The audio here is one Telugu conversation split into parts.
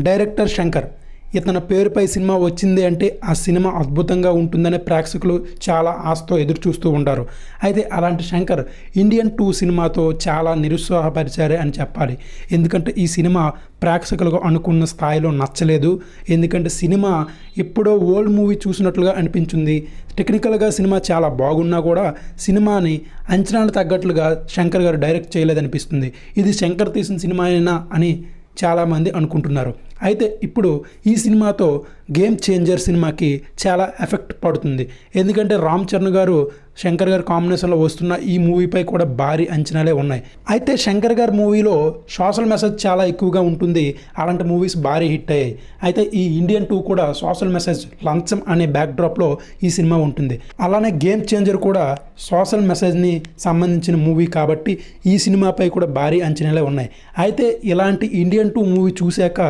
డైరెక్టర్ శంకర్ ఇతని పేరుపై సినిమా వచ్చింది అంటే ఆ సినిమా అద్భుతంగా ఉంటుందనే ప్రేక్షకులు చాలా ఆశతో ఎదురు చూస్తూ ఉంటారు. అయితే అలాంటి శంకర్ ఇండియన్ టూ సినిమాతో చాలా నిరుత్సాహపరిచారే అని చెప్పాలి. ఎందుకంటే ఈ సినిమా ప్రేక్షకులకు అనుకున్న స్థాయిలో నచ్చలేదు. ఎందుకంటే సినిమా ఎప్పుడో ఓల్డ్ మూవీ చూసినట్లుగా అనిపించింది. టెక్నికల్గా సినిమా చాలా బాగున్నా కూడా సినిమాని అంచనాలు తగ్గట్లుగా శంకర్ గారు డైరెక్ట్ చేయలేదనిపిస్తుంది. ఇది శంకర్ తీసిన సినిమా అయినా అని చాలామంది అనుకుంటున్నారు. అయితే ఇప్పుడు ఈ సినిమాతో గేమ్ చేంజర్ సినిమాకి చాలా ఎఫెక్ట్ పడుతుంది. ఎందుకంటే రామ్ చరణ్ గారు శంకర్ గారు కాంబినేషన్లో వస్తున్న ఈ మూవీపై కూడా భారీ అంచనాలే ఉన్నాయి. అయితే శంకర్ గారి మూవీలో సోషల్ మెసేజ్ చాలా ఎక్కువగా ఉంటుంది. అలాంటి మూవీస్ భారీ హిట్ అయ్యాయి. అయితే ఈ ఇండియన్ టూ కూడా సోషల్ మెసేజ్ లంచం అనే బ్యాక్డ్రాప్లో ఈ సినిమా ఉంటుంది. అలానే గేమ్ చేంజర్ కూడా సోషల్ మెసేజ్ని సంబంధించిన మూవీ కాబట్టి ఈ సినిమాపై కూడా భారీ అంచనాలే ఉన్నాయి. అయితే ఇలాంటి ఇండియన్ టూ మూవీ చూశాక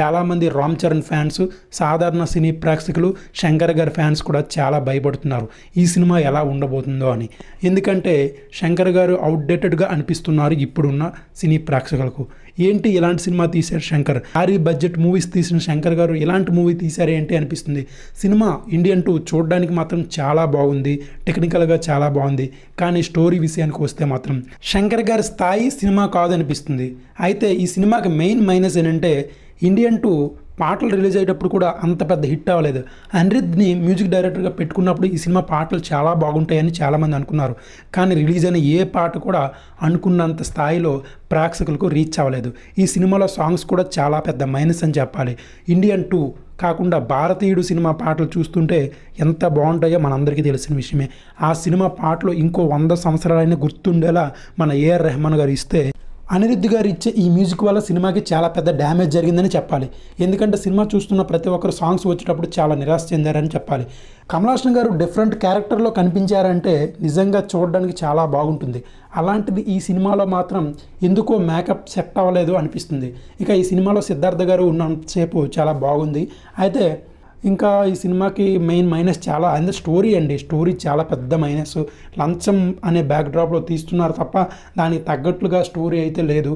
చాలామంది రామ్ చరణ్ ఫ్యాన్స్ సాధారణ సినీ ప్రేక్షకులు శంకర్ గారి ఫ్యాన్స్ కూడా చాలా భయపడుతున్నారు. ఈ సినిమా ఎలా ఉండబోతుందో అని. ఎందుకంటే శంకర్ గారు అవుట్డేటెడ్గా అనిపిస్తున్నారు ఇప్పుడున్న సినీ ప్రేక్షకులకు. ఏంటి ఇలాంటి సినిమా తీశారు శంకర్? భారీ బడ్జెట్ మూవీస్ తీసిన శంకర్ గారు ఇలాంటి మూవీ తీశారు ఏంటి అనిపిస్తుంది? సినిమా ఇండియన్ టూ చూడడానికి మాత్రం చాలా బాగుంది టెక్నికల్గా చాలా బాగుంది కానీ స్టోరీ విషయానికి వస్తే మాత్రం శంకర్ గారి స్థాయి సినిమా కాదనిపిస్తుంది. అయితే ఈ సినిమాకి మెయిన్ మైనస్ ఏంటంటే ఇండియన్ టూ పాటలు రిలీజ్ అయ్యేటప్పుడు కూడా అంత పెద్ద హిట్ అవ్వలేదు. అనిరుద్ని మ్యూజిక్ డైరెక్టర్గా పెట్టుకున్నప్పుడు ఈ సినిమా పాటలు చాలా బాగుంటాయని చాలామంది అనుకున్నారు. కానీ రిలీజ్ అయిన ఏ పాట కూడా అనుకున్నంత స్థాయిలో ప్రేక్షకులకు రీచ్ అవ్వలేదు. ఈ సినిమాలో సాంగ్స్ కూడా చాలా పెద్ద మైనస్ అని చెప్పాలి. ఇండియన్ టూ కాకుండా భారతీయుడు సినిమా పాటలు చూస్తుంటే ఎంత బాగుంటాయో మనందరికీ తెలిసిన విషయమే. ఆ సినిమా పాటలు ఇంకో వంద సంవత్సరాలైనా గుర్తుండేలా మన ఏఆర్ రెహమాన్ గారు ఇస్తే అనిరుద్ధ్ గారు ఇచ్చే ఈ మ్యూజిక్ వల్ల సినిమాకి చాలా పెద్ద డ్యామేజ్ జరిగిందని చెప్పాలి. ఎందుకంటే సినిమా చూస్తున్న ప్రతి ఒక్కరు సాంగ్స్ వచ్చేటప్పుడు చాలా నిరాశ చెందారని చెప్పాలి. కమలాసన్ గారు డిఫరెంట్ క్యారెక్టర్లో కనిపించారంటే నిజంగా చూడడానికి చాలా బాగుంటుంది. అలాంటిది ఈ సినిమాలో మాత్రం ఎందుకో మేకప్ సెట్ అవ్వలేదు అనిపిస్తుంది. ఇక ఈ సినిమాలో సిద్ధార్థ గారు ఉన్నంతసేపు చాలా బాగుంది. అయితే ఇంకా ఈ సినిమాకి మెయిన్ మైనస్ చాలా అండ్ స్టోరీ అండి స్టోరీ చాలా పెద్ద మైనస్. లంచం అనే బ్యాక్డ్రాప్లో తీస్తున్నారు తప్ప దానికి తగ్గట్లుగా స్టోరీ అయితే లేదు.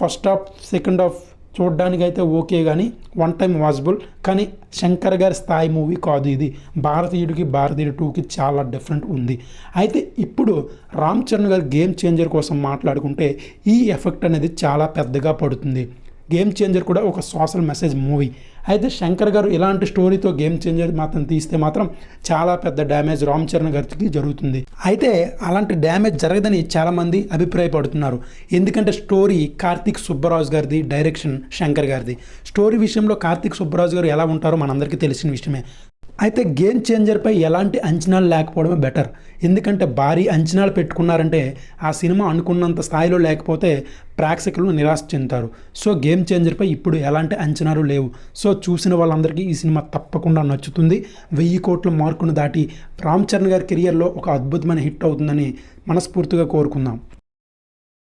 ఫస్ట్ హాఫ్ సెకండ్ హాఫ్ చూడడానికి అయితే ఓకే కానీ వన్ టైం వాజబుల్ కానీ శంకర్ గారి స్థాయి మూవీ కాదు ఇది. భారతీయుడికి భారతీయుడు టూకి చాలా డిఫరెంట్ ఉంది. అయితే ఇప్పుడు రామ్ చరణ్ గారి గేమ్ చేంజర్ కోసం మాట్లాడుకుంటే ఈ ఎఫెక్ట్ అనేది చాలా పెద్దగా పడుతుంది. గేమ్ చేంజర్ కూడా ఒక సోషల్ మెసేజ్ మూవీ. అయితే శంకర్ గారు ఇలాంటి స్టోరీతో గేమ్ చేంజర్ మాత్రం తీస్తే మాత్రం చాలా పెద్ద డ్యామేజ్ రామ్ చరణ్ గారికి జరుగుతుంది. అయితే అలాంటి డ్యామేజ్ జరగదని చాలామంది అభిప్రాయపడుతున్నారు. ఎందుకంటే స్టోరీ కార్తీక్ సుబ్బరాజు గారిది డైరెక్షన్ శంకర్ గారిది. స్టోరీ విషయంలో కార్తీక్ సుబ్బరాజు గారు ఎలా ఉంటారో మనందరికీ తెలిసిన విషయమే. అయితే గేమ్ చేంజర్పై ఎలాంటి అంచనాలు లేకపోవడమే బెటర్. ఎందుకంటే భారీ అంచనాలు పెట్టుకున్నారంటే ఆ సినిమా అనుకున్నంత స్థాయిలో లేకపోతే ప్రేక్షకులు నిరాశ చెందుతారు. సో గేమ్ చేంజర్పై ఇప్పుడు ఎలాంటి అంచనాలు లేవు. సో చూసిన వాళ్ళందరికీ ఈ సినిమా తప్పకుండా నచ్చుతుంది. వెయ్యి కోట్ల మార్కును దాటి రామ్ చరణ్ గారి కెరియర్లో ఒక అద్భుతమైన హిట్ అవుతుందని మనస్ఫూర్తిగా కోరుకుందాం.